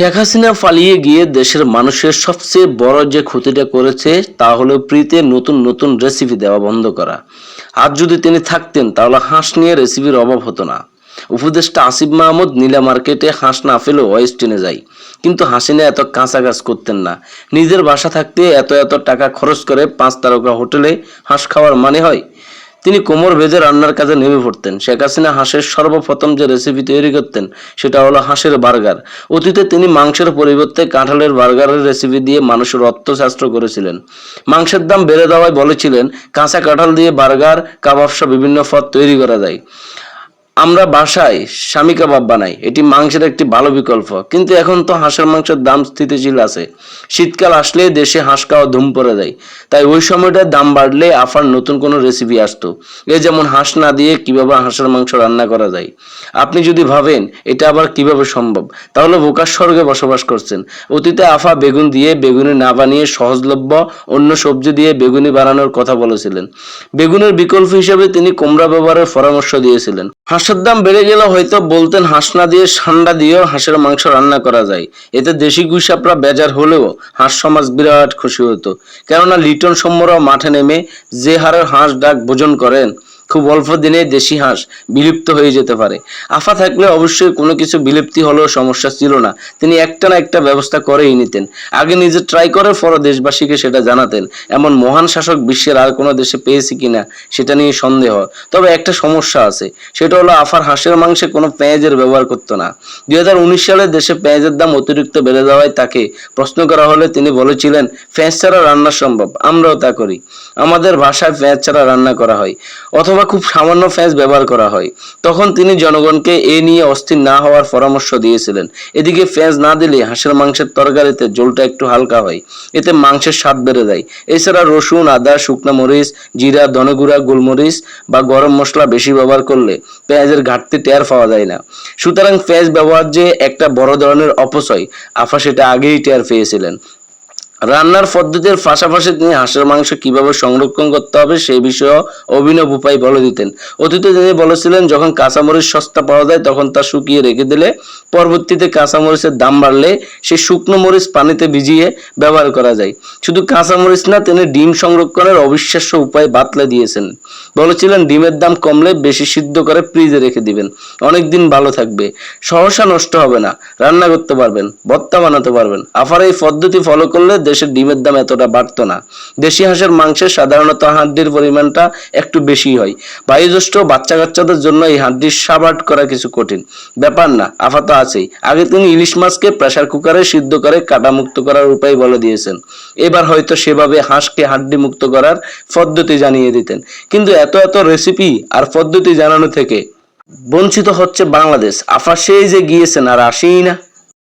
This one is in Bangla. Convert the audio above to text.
শেখ হাসিনা পালিয়ে গিয়ে দেশের মানুষের সবচেয়ে বড় যে ক্ষতিটা করেছে, তা হলো প্রীতে নতুন নতুন রেসিপি দেওয়া বন্ধ করা। আর যদি তিনি থাকতেন, তাহলে হাঁস নিয়ে রেসিপির অভাব হতো না। উপদেষ্টা আসিফ মাহমুদ নীলা মার্কেটে হাঁস না ফেলেও ওয়েস্টিনে যায়। কিন্তু হাসিনা এত কাঁচা কাজ করতেন না। নিজের বাসা থাকতে এত এত টাকা খরচ করে পাঁচ তারকা হোটেলে হাঁস খাওয়ার মানে হয়? তিনি কোমর ভেজে রান্নার কাজে নেমে পড়তেন। শেখ হাসিনা হাঁসের সর্বপ্রথম যে রেসিপি তৈরি করতেন, সেটা হলো হাঁসের বার্গার। অতীতে তিনি মাংসের পরিবর্তে কাঁঠালের বার্গারের রেসিপি দিয়ে মানুষের অর্থশাস্ত্র করেছিলেন। মাংসের দাম বেড়ে দেওয়ায় বলেছিলেন, কাঁচা কাঁঠাল দিয়ে বার্গার কাবাবসহ বিভিন্ন পদ তৈরি করা যায়। আমরা বাসায় স্বামী কাবাব বানাই। এটি মাংসের একটি ভালো বিকল্প। কিন্তু এখন তো হাঁসের মাংসের দাম স্থিতিশীল আছে। শীতকাল আসলে দেশে হাঁস খাওয়া ধুম পড়ে যায়। তাই ওই সময়টায় দাম বাড়লে আফার নতুন কোনো রেসিপি আসতো। এ যেমন হাঁস না দিয়ে কীভাবে হাঁসের মাংস রান্না করা যায়। আপনি যদি ভাবেন, এটা আবার কীভাবে সম্ভব? তাহলে বোকার স্বর্গে বসবাস করছেন। অতীতে আফা বেগুন দিয়ে বেগুনি না বানিয়ে সহজলভ্য অন্য সবজি দিয়ে বেগুনি বানানোর কথা বলেছিলেন। বেগুনের বিকল্প হিসেবে তিনি কুমড়া ব্যবহারের পরামর্শ দিয়েছিলেন। হাঁসের দাম বেড়ে গেলে হয়তো বলতেন হাঁস না দিয়ে সান্ডা দিয়েও হাঁসের মাংস রান্না করা যায়। এতে দেশি গুইসাপরা বেজার হলেও হাঁস সমাজ বিরাট খুশি হতো। কেননা লিটন সৌম্যরাও মাঠে নেমে যে হারের হাঁস ডাক ভোজন করেন খুব অল্প দিনে দেশি হাঁস বিলুপ্ত হয়ে যেতে পারে। আফা থাকলে অবশ্যই কোনো কিছু বিলুপ্তি হলেও সমস্যা ছিল না। তিনি একটা না একটা ব্যবস্থা করেই নিতেন। আগে নিজে ট্রাই করে পরে দেশবাসীকে সেটা জানাতেন। এমন মহান শাসক বিশ্বের আর কোনো দেশে পেয়েছি কিনা সেটা নিয়ে সন্দেহ। তবে একটা সমস্যা আছে। সেটা হলো আফার হাঁসের মাংসে কোনো পেঁয়াজের ব্যবহার করতো না। দুই হাজার উনিশ সালে দেশে পেঁয়াজের দাম অতিরিক্ত বেড়ে যাওয়ায় তাকে প্রশ্ন করা হলে তিনি বলেছিলেন, পেঁয়াজ ছাড়া রান্না সম্ভব, আমরাও তা করি। আমাদের ভাষায় পেঁয়াজ ছাড়া রান্না করা হয়। অথবা খুব সামান্য পেঁয়াজ ব্যবহার করা হয়। তখন তিনি জনগণকে এ নিয়ে অস্থির না হওয়ার পরামর্শ দিয়েছিলেন। এদিকে পেঁয়াজ না দিলে হাঁসের মাংসের তরকারিতে জলটা একটু হালকা হয়। এতে মাংসের স্বাদ বেড়ে যায়। এছাড়া রসুন, আদা, শুকনো মরিচ, জিরা, ধনেগুড়া, গোলমরিচ বা গরম মশলা বেশি ব্যবহার করলে পেঁয়াজের ঘাটতি টের পাওয়া যায় না। সুতরাং পেঁয়াজ ব্যবহার যে একটা বড় ধরনের অপচয়, আফা সেটা আগেই টের পেয়েছিলেন। রান্নার পদ্ধতির পাশাপাশি তিনি হাঁসের মাংস কীভাবে সংরক্ষণ করতে হবে সেই বিষয়ে অভিনব উপায় বলে দিতেন। অতীতে তিনি বলেছিলেন, যখন কাঁচামরিচ সস্তা পাওয়া যায়, তখন তা শুকিয়ে রেখে দিলে পরবর্তীতে কাঁচামরিচের দাম বাড়লে সেই শুকনো মরিচ পানিতে ভিজিয়ে ব্যবহার করা যায়। শুধু কাঁচামরিচ না, তিনি ডিম সংরক্ষণের অবিশ্বাস্য উপায় বাতলে দিয়েছেন। বলেছিলেন, ডিমের দাম কমলে বেশি সিদ্ধ করে ফ্রিজে রেখে দিবেন। অনেক দিন ভালো থাকবে। সহসা নষ্ট হবে না। রান্না করতে পারবেন, ভর্তা বানাতে পারবেন। আফার এই পদ্ধতি ফলো করলে দেশের ডিমের দাম এতটা বাড়তো না। দেশি হাঁসের মাংসের সাধারণত হাড্ডির পরিমাণটা একটু বেশি হয়। বায়ুজ্যেষ্ঠ বাচ্চা কাচ্চাদের জন্য এই হাড্ডির সাবাট করা কিছু কঠিন। ব্যাপার না, আফা তো আছেই। আগে তিনি ইলিশ মাছকে প্রেসার কুকারে সিদ্ধ করে কাটা মুক্ত করার উপায় বলে দিয়েছেন। এবার হয়তো সেভাবে হাঁসকে হাড্ডি মুক্ত করার পদ্ধতি জানিয়ে দিতেন। কিন্তু এত এত রেসিপি আর পদ্ধতি জানানো থেকে বঞ্চিত হচ্ছে বাংলাদেশ। আফা সেই যে গিয়েছেন আর আসেই না।